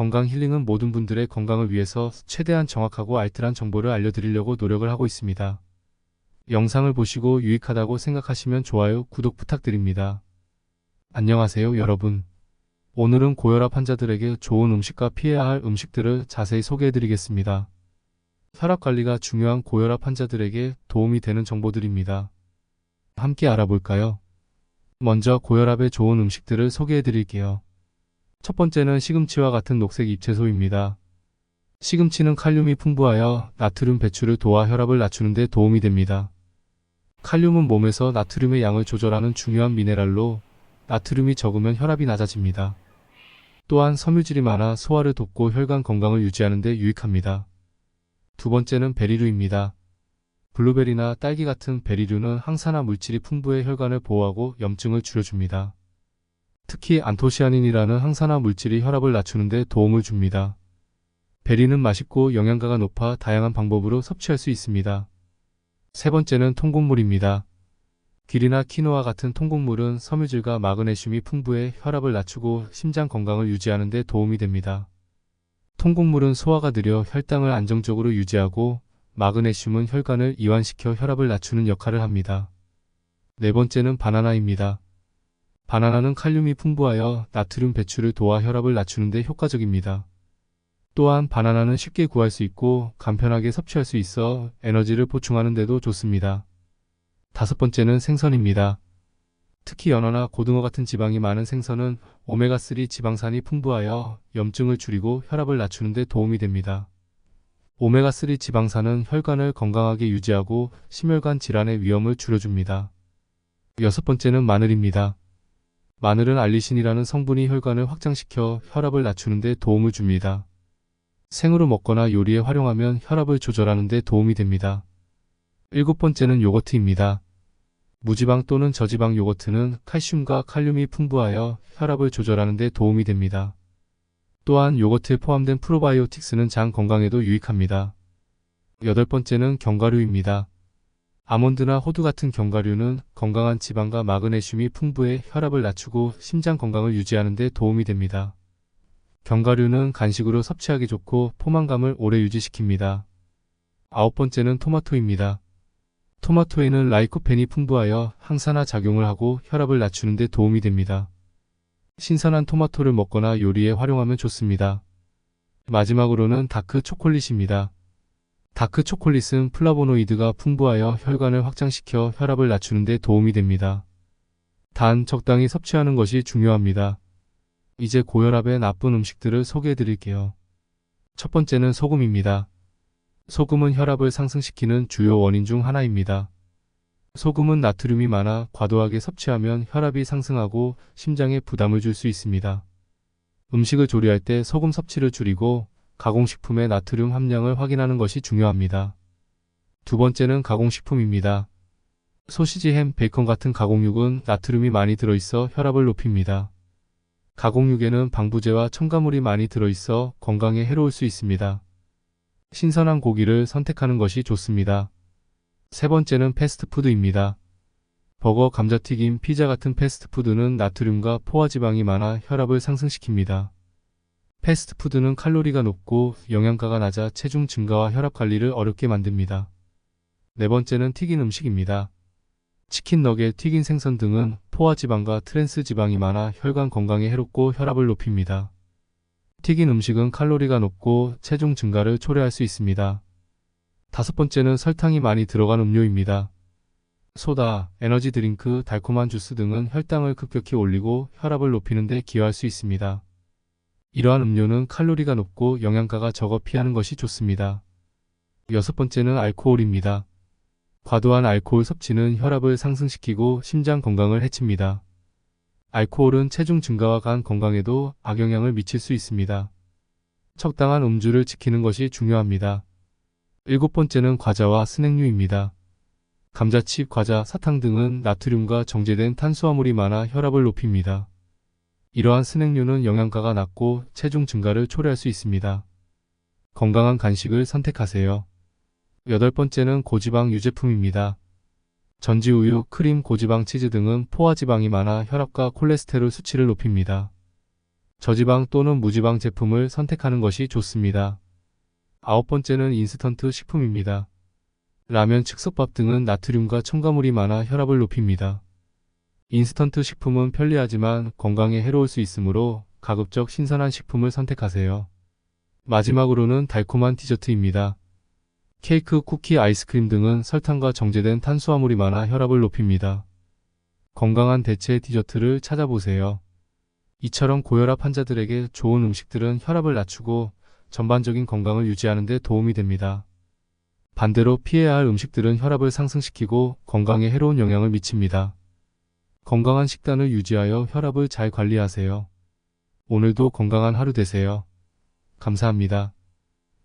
건강 힐링은 모든 분들의 건강을 위해서 최대한 정확하고 알뜰한 정보를 알려드리려고 노력을 하고 있습니다. 영상을 보시고 유익하다고 생각하시면 좋아요, 구독 부탁드립니다. 안녕하세요, 여러분. 오늘은 고혈압 환자들에게 좋은 음식과 피해야 할 음식들을 자세히 소개해드리겠습니다. 혈압 관리가 중요한 고혈압 환자들에게 도움이 되는 정보들입니다. 함께 알아볼까요? 먼저 고혈압에 좋은 음식들을 소개해드릴게요. 첫 번째는 시금치와 같은 녹색 잎채소입니다. 시금치는 칼륨이 풍부하여 나트륨 배출을 도와 혈압을 낮추는 데 도움이 됩니다. 칼륨은 몸에서 나트륨의 양을 조절하는 중요한 미네랄로 나트륨이 적으면 혈압이 낮아집니다. 또한 섬유질이 많아 소화를 돕고 혈관 건강을 유지하는 데 유익합니다. 두 번째는 베리류입니다. 블루베리나 딸기 같은 베리류는 항산화 물질이 풍부해 혈관을 보호하고 염증을 줄여줍니다. 특히 안토시아닌이라는 항산화 물질이 혈압을 낮추는 데 도움을 줍니다. 베리는 맛있고 영양가가 높아 다양한 방법으로 섭취할 수 있습니다. 세 번째는 통곡물입니다. 귤이나 키노아 같은 통곡물은 섬유질과 마그네슘이 풍부해 혈압을 낮추고 심장 건강을 유지하는 데 도움이 됩니다. 통곡물은 소화가 느려 혈당을 안정적으로 유지하고 마그네슘은 혈관을 이완시켜 혈압을 낮추는 역할을 합니다. 네 번째는 바나나입니다. 바나나는 칼륨이 풍부하여 나트륨 배출을 도와 혈압을 낮추는 데 효과적입니다. 또한 바나나는 쉽게 구할 수 있고 간편하게 섭취할 수 있어 에너지를 보충하는 데도 좋습니다. 다섯 번째는 생선입니다. 특히 연어나 고등어 같은 지방이 많은 생선은 오메가3 지방산이 풍부하여 염증을 줄이고 혈압을 낮추는 데 도움이 됩니다. 오메가3 지방산은 혈관을 건강하게 유지하고 심혈관 질환의 위험을 줄여줍니다. 여섯 번째는 마늘입니다. 마늘은 알리신이라는 성분이 혈관을 확장시켜 혈압을 낮추는 데 도움을 줍니다. 생으로 먹거나 요리에 활용하면 혈압을 조절하는 데 도움이 됩니다. 일곱 번째는 요거트입니다. 무지방 또는 저지방 요거트는 칼슘과 칼륨이 풍부하여 혈압을 조절하는 데 도움이 됩니다. 또한 요거트에 포함된 프로바이오틱스는 장 건강에도 유익합니다. 여덟 번째는 견과류입니다. 아몬드나 호두 같은 견과류는 건강한 지방과 마그네슘이 풍부해 혈압을 낮추고 심장 건강을 유지하는 데 도움이 됩니다. 견과류는 간식으로 섭취하기 좋고 포만감을 오래 유지시킵니다. 아홉 번째는 토마토입니다. 토마토에는 라이코펜이 풍부하여 항산화 작용을 하고 혈압을 낮추는 데 도움이 됩니다. 신선한 토마토를 먹거나 요리에 활용하면 좋습니다. 마지막으로는 다크 초콜릿입니다. 다크 초콜릿은 플라보노이드가 풍부하여 혈관을 확장시켜 혈압을 낮추는 데 도움이 됩니다. 단 적당히 섭취하는 것이 중요합니다. 이제 고혈압의 나쁜 음식들을 소개해 드릴게요. 첫 번째는 소금입니다. 소금은 혈압을 상승시키는 주요 원인 중 하나입니다. 소금은 나트륨이 많아 과도하게 섭취하면 혈압이 상승하고 심장에 부담을 줄 수 있습니다. 음식을 조리할 때 소금 섭취를 줄이고 가공식품의 나트륨 함량을 확인하는 것이 중요합니다. 두 번째는 가공식품입니다. 소시지, 햄, 베이컨 같은 가공육은 나트륨이 많이 들어있어 혈압을 높입니다. 가공육에는 방부제와 첨가물이 많이 들어있어 건강에 해로울 수 있습니다. 신선한 고기를 선택하는 것이 좋습니다. 세 번째는 패스트푸드입니다. 버거, 감자튀김, 피자 같은 패스트푸드는 나트륨과 포화지방이 많아 혈압을 상승시킵니다. 패스트푸드는 칼로리가 높고 영양가가 낮아 체중 증가와 혈압 관리를 어렵게 만듭니다. 네 번째는 튀긴 음식입니다. 치킨 너겟, 튀긴 생선 등은 포화지방과 트랜스 지방이 많아 혈관 건강에 해롭고 혈압을 높입니다. 튀긴 음식은 칼로리가 높고 체중 증가를 초래할 수 있습니다. 다섯 번째는 설탕이 많이 들어간 음료입니다. 소다, 에너지 드링크, 달콤한 주스 등은 혈당을 급격히 올리고 혈압을 높이는 데 기여할 수 있습니다. 이러한 음료는 칼로리가 높고 영양가가 적어 피하는 것이 좋습니다. 여섯 번째는 알코올입니다. 과도한 알코올 섭취는 혈압을 상승시키고 심장 건강을 해칩니다. 알코올은 체중 증가와 간 건강에도 악영향을 미칠 수 있습니다. 적당한 음주를 지키는 것이 중요합니다. 일곱 번째는 과자와 스낵류입니다. 감자칩, 과자, 사탕 등은 나트륨과 정제된 탄수화물이 많아 혈압을 높입니다. 이러한 스낵류는 영양가가 낮고 체중 증가를 초래할 수 있습니다. 건강한 간식을 선택하세요. 여덟 번째는 고지방 유제품입니다. 전지우유, 크림, 고지방, 치즈 등은 포화지방이 많아 혈압과 콜레스테롤 수치를 높입니다. 저지방 또는 무지방 제품을 선택하는 것이 좋습니다. 아홉 번째는 인스턴트 식품입니다. 라면, 즉석밥 등은 나트륨과 첨가물이 많아 혈압을 높입니다. 인스턴트 식품은 편리하지만 건강에 해로울 수 있으므로 가급적 신선한 식품을 선택하세요. 마지막으로는 달콤한 디저트입니다. 케이크, 쿠키, 아이스크림 등은 설탕과 정제된 탄수화물이 많아 혈압을 높입니다. 건강한 대체 디저트를 찾아보세요. 이처럼 고혈압 환자들에게 좋은 음식들은 혈압을 낮추고 전반적인 건강을 유지하는 데 도움이 됩니다. 반대로 피해야 할 음식들은 혈압을 상승시키고 건강에 해로운 영향을 미칩니다. 건강한 식단을 유지하여 혈압을 잘 관리하세요. 오늘도 건강한 하루 되세요. 감사합니다.